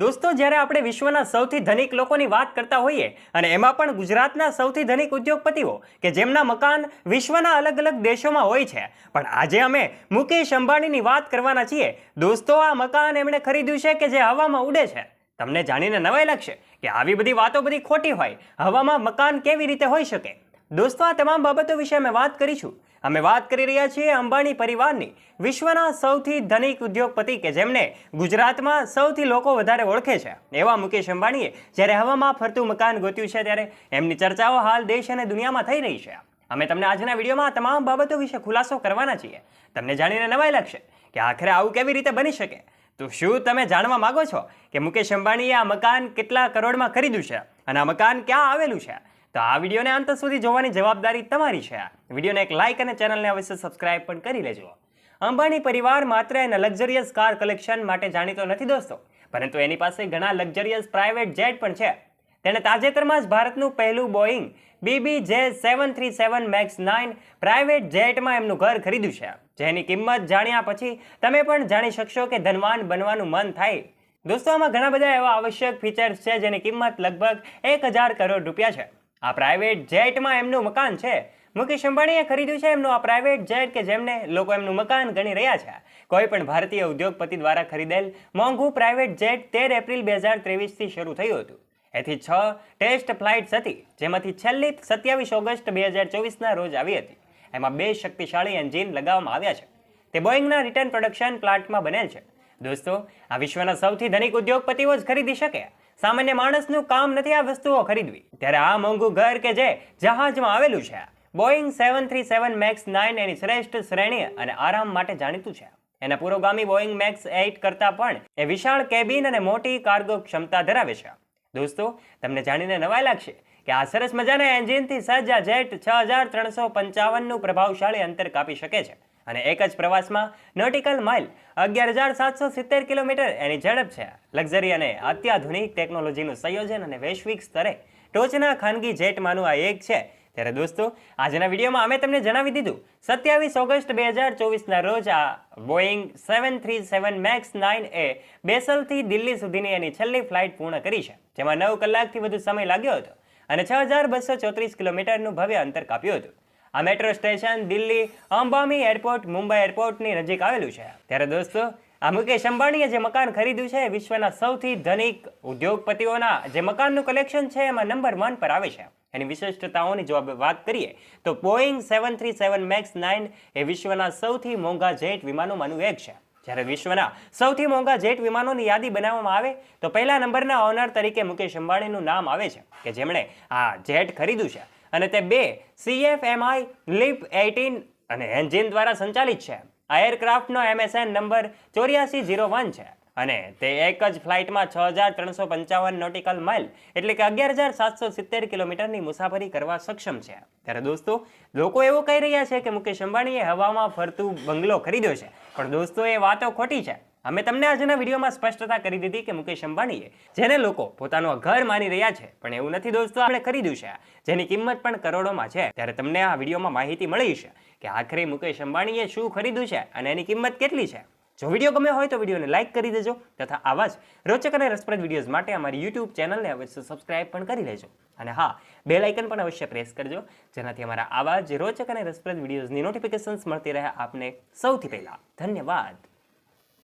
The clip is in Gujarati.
દોસ્તો, જ્યારે આપણે વિશ્વના સૌથી ધનિક લોકોની વાત કરતા હોઈએ અને એમાં પણ ગુજરાતના સૌથી ધનિક ઉદ્યોગપતિઓ કે જેમના મકાન વિશ્વના અલગ અલગ દેશોમાં હોય છે. પણ આજે અમે મુકેશ અંબાણીની વાત કરવાના છીએ. દોસ્તો, આ મકાન એમણે ખરીદ્યું છે કે જે હવામાં ઉડે છે? તમને જાણીને નવાઈ લાગશે કે આવી બધી વાતો બધી ખોટી હોય. હવામાં મકાન કેવી રીતે હોઈ શકે? દોસ્તો, આ તમામ બાબતો વિશે અમે વાત કરીશું. અમે વાત કરી રહ્યા છીએ અંબાણી પરિવારની. વિશ્વના સૌથી ધનિક ઉદ્યોગપતિ કે જેમને ગુજરાતમાં સૌથી લોકો વધારે ઓળખે છે. એવા મુકેશ અંબાણીએ જ્યારે હવામાં ફરતું મકાન ગોત્યું છે ત્યારે એમની ચર્ચાઓ હાલ દેશ અને દુનિયામાં થઈ રહી છે. અમે તમને આજના વિડીયોમાં તમામ બાબતો વિશે ખુલાસો કરવાના છીએ. તમને જાણીને નવાઈ લાગશે કે આખરે આવું કેવી રીતે બની શકે? તો શું તમે જાણવા માગો છો કે મુકેશ અંબાણીએ આ મકાન કેટલા કરોડમાં ખરીદ્યું છે? અને આ મકાન ક્યાં આવેલું છે? તો આ વિડીયોને અંત સુધી જોવાની જવાબદારી તમારી છે. વિડીયોને એક લાઇક અને ચેનલને અવશ્ય સબસ્ક્રાઇબ પણ કરી લેજો. અંબાણી પરિવાર માત્ર એના લક્ઝરિયસ કાર કલેક્શન માટે જાણીતો નથી દોસ્તો, પરંતુ એની પાસે ઘણા લક્ઝરિયસ પ્રાઇવેટ જેટ પણ છે. તેણે તાજેતરમાં જ ભારતનું પહેલું Boeing BB J seven three seven max nine private જેટમાં એમનું ઘર ખરીદ્યું છે. જેની કિંમત જાણ્યા પછી તમે પણ જાણી શકશો કે ધનવાન બનવાનું મન થાય. દોસ્તો, આમાં ઘણા બધા એવા આવશ્યક ફીચર્સ છે જેની કિંમત લગભગ એક કરોડ રૂપિયા છે. આ પ્રાઇવેટ જેટમાં એમનું મકાન છે. મુકેશ અંબાણીએ ખરીદ્યું છે એમનું આ પ્રાઇવેટ જેટ કે જેમને લોકો એમનું મકાન ગણી રહ્યા છે. કોઈ પણ ભારતીય ઉદ્યોગપતિ દ્વારા ખરીદેલ મોંઘું પ્રાઇવેટ જેટ તેર એપ્રિલ બે હજાર ત્રેવીસથી શરૂ થયું હતું. એથી છ ટેસ્ટ ફ્લાઇટ્સ હતી, જેમાંથી છેલ્લી સત્યાવીસ ઓગસ્ટ બે હજાર ચોવીસના રોજ આવી હતી. એમાં બે શક્તિશાળી એન્જિન લગાવવામાં આવ્યા છે. તે બોઈંગના રિટર્ન પ્રોડક્શન પ્લાન્ટમાં બનેલ છે. દોસ્તો, આ વિશ્વના સૌથી ધનિક ઉદ્યોગપતિઓ જ ખરીદી શકે. સામાન્ય માણસનું કામ નથી આ વસ્તુઓ ખરીદવી. ત્યારે આ મોંઘું ઘર કે જે જહાજમાં આવેલું છે. Boeing seven three seven max nine એની શ્રેષ્ઠ શ્રેણી અને આરામ માટે જાણીતું છે. એના પુરોગામી બોઈંગ મેક્સ એઇટ કરતાં પણ એ વિશાળ કેબિન અને મોટી કાર્ગો ક્ષમતા ધરાવે છે. દોસ્તો, તમને જાણીને નવાઈ લાગશે કે આ સરસ મજાના એન્જિનથી સજ્જ જેટ છ હજાર ત્રણસો પંચાવનનું પ્રભાવશાળી અંતર કાપી શકે છે. અને એક જ પ્રવાસમાં નોટિકલ માઇલ અગિયાર હજાર સાતસો સિત્તેર કિલોમીટર એની ઝડપ છે. લક્ઝરી અને અત્યાધુનિક ટેકનોલોજીનું સંયોજન અને વૈશ્વિક સ્તરે ટોચના ખાનગી જેટમાંનું આ એક છે. ત્યારે દોસ્તો, આજના વિડીયોમાં અમે તમને જણાવી દીધું, સત્યાવીસ ઓગસ્ટ બે હજાર ચોવીસના રોજ આ Boeing seven three seven max nine એ બેસલથી દિલ્હી સુધીની એની છેલ્લી ફ્લાઇટ પૂર્ણ કરી છે, જેમાં નવ કલાકથી વધુ સમય લાગ્યો હતો અને છ હજાર બસો ચોત્રીસ કિલોમીટરનું ભવ્ય અંતર કાપ્યું હતું. આ મેટ્રો સ્ટેશન દિલ્હી, અંબામી એરપોર્ટ મુંબઈ એરપોર્ટની નજીક આવેલું છે. ત્યારે દોસ્તો, આ મુકેશ અંબાણીએ જે મકાન ખરીદ્યું છે વિશ્વના સૌથી ધનિક ઉદ્યોગપતિઓના જે મકાનનું કલેક્શન છે, એમાં નંબર વન પર આવે છે. એની વિશિષ્ટતાઓની જો આપણે વાત કરીએ, તો Boeing seven three seven max nine એ વિશ્વના સૌથી મોંઘા જેટ વિમાનોમાંનું એક છે. જ્યારે વિશ્વના સૌથી મોંઘા જેટ વિમાનોની યાદી બનાવવામાં આવે, તો પહેલા નંબરના ઓનર તરીકે મુકેશ અંબાણીનું નામ આવે છે, કે જેમણે આ જેટ ખરીદ્યું છે. અને તે બે સીએફએમઆઈ લીપ એઇટીન અને એન્જિન દ્વારા સંચાલિત છે. આ એરક્રાફ્ટનો એમએસએન નંબર ચોર્યાસી ઝીરો વન છે અને તે એક જ ફ્લાઇટમાં છ હજાર ત્રણસો પંચાવન નોટિકલ માઇલ એટલે કે અગિયાર હજાર સાતસો સિત્તેર કિલોમીટરની મુસાફરી કરવા સક્ષમ છે. ત્યારે દોસ્તો, લોકો એવું કહી રહ્યા છે કે મુકેશ અંબાણીએ હવામાં ફરતું બંગલો ખરીદ્યો છે. પણ દોસ્તો, એ વાતો ખોટી છે. અમે તમને આજના વિડીયોમાં સ્પષ્ટતા કરી દીધી કે મુકેશ અંબાણીએ, જેને લોકો પોતાનું ઘર માની રહ્યા છે, પણ એવું નથી દોસ્તો, આપણે ખરીદ્યું છે જેની કિંમત પણ કરોડોમાં છે. ત્યારે તમને આ વિડીયોમાં માહિતી મળી છે કે આખરે મુકેશ અંબાણીએ શું ખરીદ્યું છે અને એની કિંમત કેટલી છે. જો વીડિયો ગમ્યો હોય તો વિડીયોને લાઇક કરી દેજો તથા આવા જ રોચક અને રસપ્રદ વિડીયોઝ માટે અમારી યુટ્યુબ ચેનલને અવશ્ય સબસ્ક્રાઇબ પણ કરી લેજો. અને હા બે લાઇકન પણ અવશ્ય પ્રેસ કરજો, જેનાથી અમારા આવા જ રોચક અને રસપ્રદ વિડીયોઝની નોટિફિકેશન્સ મળતી રહે આપને સૌથી પહેલાં. ધન્યવાદ.